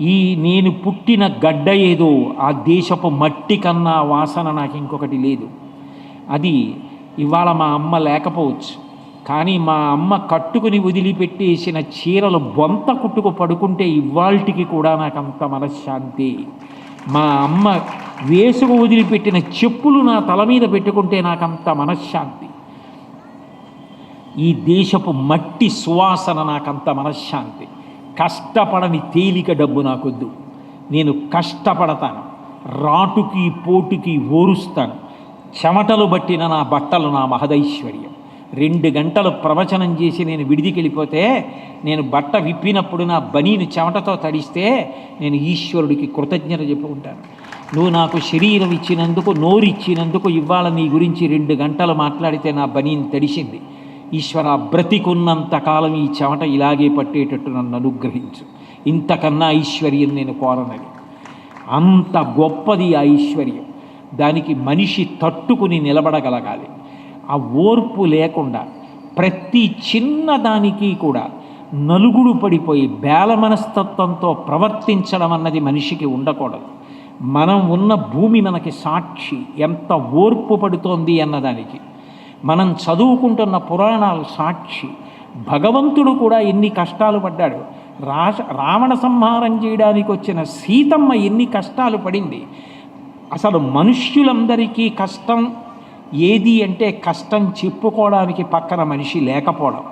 ఈ నేను పుట్టిన గడ్డ ఏదో ఆ దేశపు మట్టి కన్నా వాసన నాకు ఇంకొకటి లేదు. అది ఇవాళ మా అమ్మ లేకపోవచ్చు. కానీ మా అమ్మ కట్టుకుని వదిలిపెట్టేసిన చీరలు బొంత కుట్టుకు పడుకుంటే ఇవాల్టికి కూడా నాకు అంత మనశ్శాంతి. మా అమ్మ వేసుకు వదిలిపెట్టిన చెప్పులు నా తల మీద పెట్టుకుంటే నాకంత మనశ్శాంతి. ఈ దేశపు మట్టి సువాసన నాకంత మనశ్శాంతి. కష్టపడని తేలిక డబ్బు నాకొద్దు. నేను కష్టపడతాను. రాటుకి పోటుకి ఓరుస్తాను. చెమటలు బట్టిన నా బట్టలు నా మహదైశ్వర్యం. రెండు గంటలు ప్రవచనం చేసి నేను విడిదికెళ్ళిపోతే నేను బట్ట విప్పినప్పుడు నా బనీని చెమటతో తడిస్తే నేను ఈశ్వరుడికి కృతజ్ఞత చెప్పుకుంటాను. నువ్వు నాకు శరీరం ఇచ్చినందుకు నోరు ఇచ్చినందుకు ఇవాళ నీ గురించి రెండు గంటలు మాట్లాడితే నా బనీని తడిసింది. ఈశ్వర బ్రతికున్నంత కాలం ఈ చెమట ఇలాగే పట్టేటట్టు నన్ను అనుగ్రహించు. ఇంతకన్నా ఐశ్వర్యం నేను కోరనది అంత గొప్పది ఆ ఐశ్వర్యం. దానికి మనిషి తట్టుకుని నిలబడగలగాలి. ఆ ఓర్పు లేకుండా ప్రతి చిన్న దానికి కూడా నలుగుడు పడిపోయి బేల మనస్తత్వంతో ప్రవర్తించడం అన్నది మనిషికి ఉండకూడదు. మనం ఉన్న భూమి మనకి సాక్షి. ఎంత ఓర్పు పడుతోంది అన్నదానికి. మనం చదువుకుంటున్న పురాణాలు సాక్షి. భగవంతుడు కూడా ఎన్ని కష్టాలు పడ్డాడు. రాష రావణ సంహారం చేయడానికి వచ్చిన సీతమ్మ ఎన్ని కష్టాలు పడింది. అసలు మనుష్యులందరికీ కష్టం ఏది అంటే కష్టం చెప్పుకోవడానికి పక్కన మనిషి లేకపోవడం.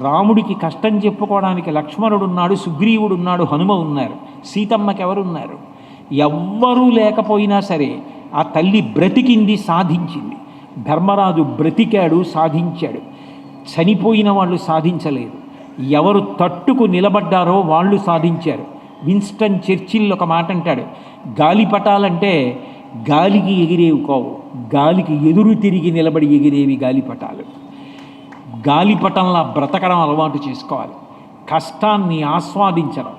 రాముడికి కష్టం చెప్పుకోవడానికి లక్ష్మణుడు ఉన్నాడు సుగ్రీవుడు ఉన్నాడు హనుమ ఉన్నారు సీతమ్మకి ఎవరున్నారు ఎవ్వరూ లేకపోయినా సరే ఆ తల్లి బ్రతికింది సాధించింది. ధర్మరాజు బ్రతికాడు సాధించాడు. చనిపోయిన వాళ్ళు సాధించలేదు. ఎవరు తట్టుకు నిలబడ్డారో వాళ్ళు సాధించారు. విన్స్టన్ చర్చిల్ ఒక మాట అంటాడు గాలిపటాలంటే గాలికి ఎగిరేవి కావు. గాలికి ఎదురు తిరిగి నిలబడి ఎగిరేవి గాలిపటాలు. గాలిపటంలా బ్రతకడం అలవాటు చేసుకోవాలి. కష్టాన్ని ఆస్వాదించడం.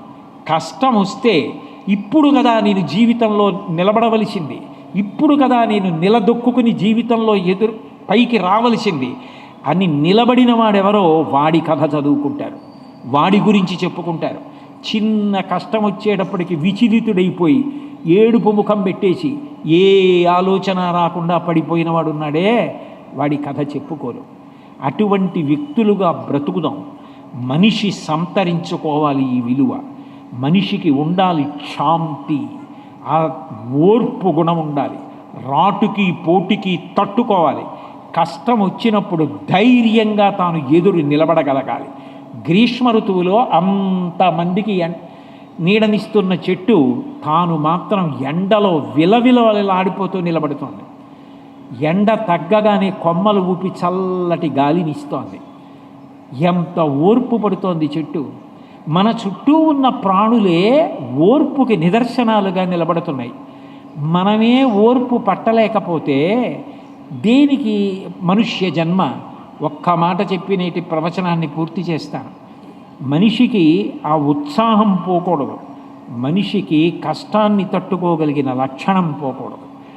కష్టం వస్తే ఇప్పుడు కదా నేను జీవితంలో నిలబడవలసింది. ఇప్పుడు కదా నేను నిలదొక్కుని జీవితంలో ఎదురు పైకి రావలసింది అని నిలబడిన వాడెవరో వాడి కథ చదువుకుంటారు. వాడి గురించి చెప్పుకుంటారు. చిన్న కష్టం వచ్చేటప్పటికి విచలితుడైపోయి ఏడుపు ముఖం పెట్టేసి ఏ ఆలోచన రాకుండా పడిపోయిన వాడున్నాడే వాడి కథ చెప్పుకోరు. అటువంటి వ్యక్తులుగా బ్రతుకుదాం. మనిషి సంతరించుకోవాలి ఈ విలువ. మనిషికి ఉండాలి శాంతి ఆ ఓర్పు గుణం ఉండాలి. రాటుకి పోటుకి తట్టుకోవాలి. కష్టం వచ్చినప్పుడు ధైర్యంగా తాను ఎదురు నిలబడగలగాలి. గ్రీష్మ ఋతువులో అంతమందికి ఎన్ నీడనిస్తున్న చెట్టు తాను మాత్రం ఎండలో విలవిలలాడిపోతూ నిలబడుతోంది. ఎండ తగ్గగానే కొమ్మలు ఊపి చల్లటి గాలిని ఇస్తోంది. ఎంత ఓర్పు పడుతోంది చెట్టు. మన చుట్టూ ఉన్న ప్రాణులే ఓర్పుకి నిదర్శనాలుగా నిలబడుతున్నాయి. మనమే ఓర్పు పట్టలేకపోతే దేనికి మనుష్య జన్మ? ఒక్క మాట చెప్పి నేటి ప్రవచనాన్ని పూర్తి చేస్తాను. మనిషికి ఆ ఉత్సాహం పోకూడదు. మనిషికి కష్టాన్ని తట్టుకోగలిగిన లక్షణం పోకూడదు.